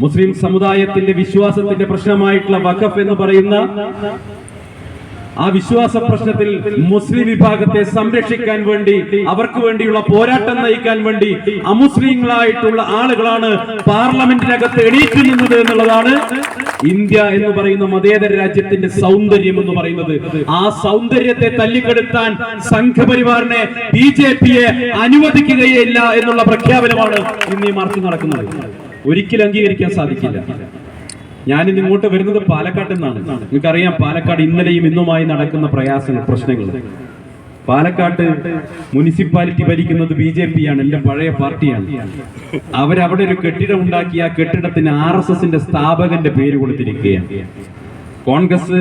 മുസ്ലിം സമുദായത്തിന്റെ വിശ്വാസത്തിന്റെ പ്രശ്നമായിട്ടുള്ള വഖഫ് എന്ന് പറയുന്ന ആ വിശ്വാസ പ്രശ്നത്തിൽ മുസ്ലിം വിഭാഗത്തെ സംരക്ഷിക്കാൻ വേണ്ടി അവർക്ക് വേണ്ടിയുള്ള പോരാട്ടം നയിക്കാൻ വേണ്ടി അമുസ്ലിങ്ങളായിട്ടുള്ള ആളുകളാണ് പാർലമെന്റിനകത്ത് എണീറ്റ് നിന്നത് എന്നുള്ളതാണ് ഇന്ത്യ എന്ന് പറയുന്ന മതേതര രാജ്യത്തിന്റെ സൗന്ദര്യം എന്ന് പറയുന്നത്. ആ സൗന്ദര്യത്തെ തല്ലിക്കെടുത്താൻ സംഘപരിവാറിനെ ബി ജെ പിയെ അനുവദിക്കുകയില്ല എന്നുള്ള പ്രഖ്യാപനമാണ് ഇന്ന് ഈ മാർച്ച് നടക്കുന്നത്. ഒരിക്കലും അംഗീകരിക്കാൻ സാധിക്കില്ല. ഞാനിന്ന് ഇങ്ങോട്ട് വരുന്നത് പാലക്കാട്ടിൽ നിന്നാണ്. നിങ്ങൾക്കറിയാം പാലക്കാട് ഇന്നലെയും ഇന്നുമായി നടക്കുന്ന പ്രയാസങ്ങൾ പ്രശ്നങ്ങൾ. പാലക്കാട്ട് മുനിസിപ്പാലിറ്റി ഭരിക്കുന്നത് ബി ജെ പി ആണ് എന്റെ പഴയ പാർട്ടിയാണ്. അവരവിടെ ഒരു കെട്ടിടം ഉണ്ടാക്കി ആ കെട്ടിടത്തിന് ആർ എസ് എസിന്റെ സ്ഥാപകന്റെ പേര് കൊടുത്തിരിക്കുകയാണ്. കോൺഗ്രസ്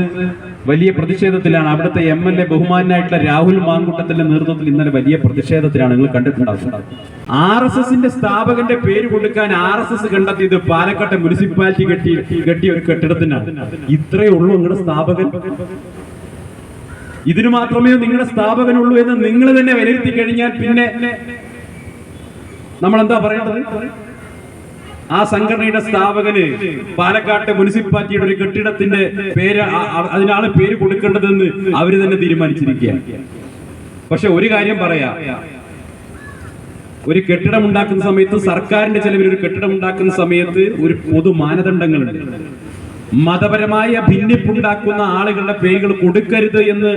വലിയ പ്രതിഷേധത്തിലാണ്. അവിടുത്തെ എം എൽ എ ബഹുമാനായിട്ടുള്ള രാഹുൽ മാങ്കുട്ടത്തിന്റെ നേതൃത്വത്തിൽ ഇന്നലെ വലിയ പ്രതിഷേധത്തിലാണ് നിങ്ങൾ കണ്ടിട്ടുണ്ടാവും ആർ എസ് എസിന്റെ സ്ഥാപകന്റെ പേര് കൊടുക്കാൻ ആർ എസ് എസ് കണ്ടെത്തിയത് പാലക്കാട്ടെ മുനിസിപ്പാലിറ്റി കെട്ടി കെട്ടിയ ഒരു കെട്ടിടത്തിനാണ്. ഇത്രയേ ഉള്ളൂ നിങ്ങളുടെ സ്ഥാപകൻ. ഇതിനു മാത്രമേ നിങ്ങളുടെ സ്ഥാപകനുള്ളൂ എന്ന് നിങ്ങൾ തന്നെ വിലയിരുത്തി കഴിഞ്ഞാൽ പിന്നെ നമ്മൾ എന്താ പറയേണ്ടത്? ആ സംഘടനയുടെ സ്ഥാപകന് പാലക്കാട്ടെ മുനിസിപ്പാലിറ്റിയുടെ ഒരു കെട്ടിടത്തിന്റെ പേര് അതിനാണ് പേര് കൊടുക്കേണ്ടതെന്ന് അവർ തന്നെ തീരുമാനിച്ചിരിക്കുക പക്ഷെ ഒരു കാര്യം പറയാ. ഒരു കെട്ടിടം ഉണ്ടാക്കുന്ന സമയത്ത് സർക്കാരിന്റെ ചെലവിൽ ഒരു കെട്ടിടം ഉണ്ടാക്കുന്ന സമയത്ത് ഒരു പൊതു മാനദണ്ഡങ്ങളുണ്ട്. മതപരമായ ഭിന്നിപ്പുണ്ടാക്കുന്ന ആളുകളുടെ പേരുകൾ കൊടുക്കരുത് എന്ന്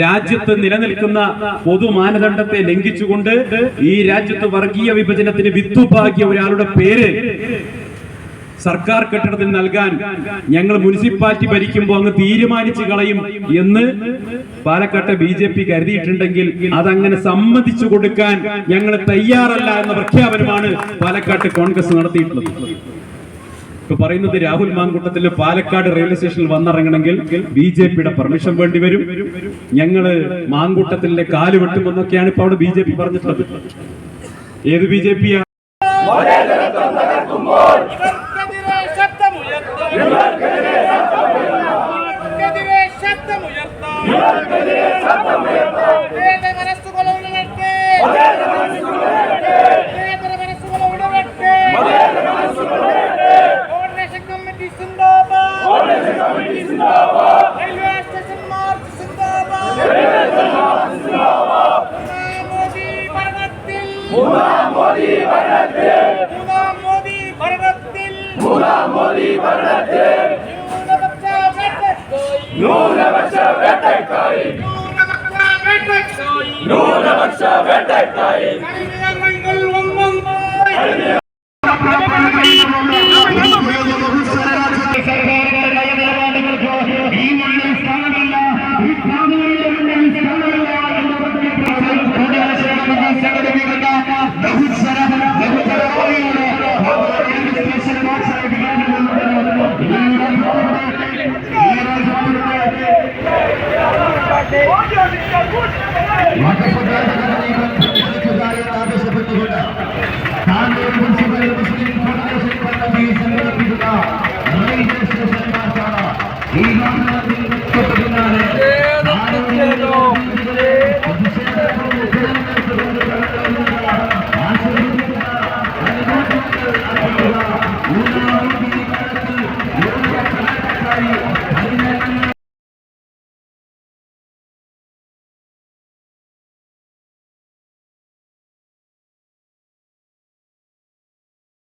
രാജ്യത്ത് നിലനിൽക്കുന്ന പൊതു മാനദണ്ഡത്തെ ലംഘിച്ചുകൊണ്ട് ഈ രാജ്യത്ത് വർഗീയ വിഭജനത്തിന് വിത്തുപാകിയ ഒരാളുടെ പേര് സർക്കാർ കെട്ടിടത്തിൽ നൽകാൻ ഞങ്ങൾ മുനിസിപ്പാലിറ്റി ഭരിക്കുമ്പോൾ അങ്ങ് തീരുമാനിച്ചു കളയും എന്ന് പാലക്കാട്ടെ ബി ജെ പി കരുതിയിട്ടുണ്ടെങ്കിൽ അതങ്ങനെ സമ്മതിച്ചു കൊടുക്കാൻ ഞങ്ങൾ തയ്യാറല്ല എന്ന പ്രഖ്യാപനമാണ് പാലക്കാട്ട് കോൺഗ്രസ് നടത്തിയിട്ടുള്ളത്. ഇപ്പൊ പറയുന്നത് രാഹുൽ മാങ്കൂട്ടത്തിൽ പാലക്കാട് റെയിൽവേ സ്റ്റേഷനിൽ വന്നിറങ്ങണമെങ്കിൽ ബി ജെ പിയുടെ പെർമിഷൻ വേണ്ടി വരും. ഞങ്ങൾ മാങ്കൂട്ടത്തിന്റെ കാൽ വെട്ടുമെന്നൊക്കെയാണ് ഇപ്പൊ അവിടെ ബി ജെ പി പറഞ്ഞിട്ടുള്ളത്. ഏത് ബി ജെ പി ആണ് ശബ്ദമുയർത്താം மூலாம் மோடி மரணத்தில் மூலாம் மோடி மரணத்தில் மூலாம் மோடி மரணத்தில் நூறு வருஷ வேட்டைக்காரி நூறு வருஷ நூறு வருஷ வாக்கப்பட்ட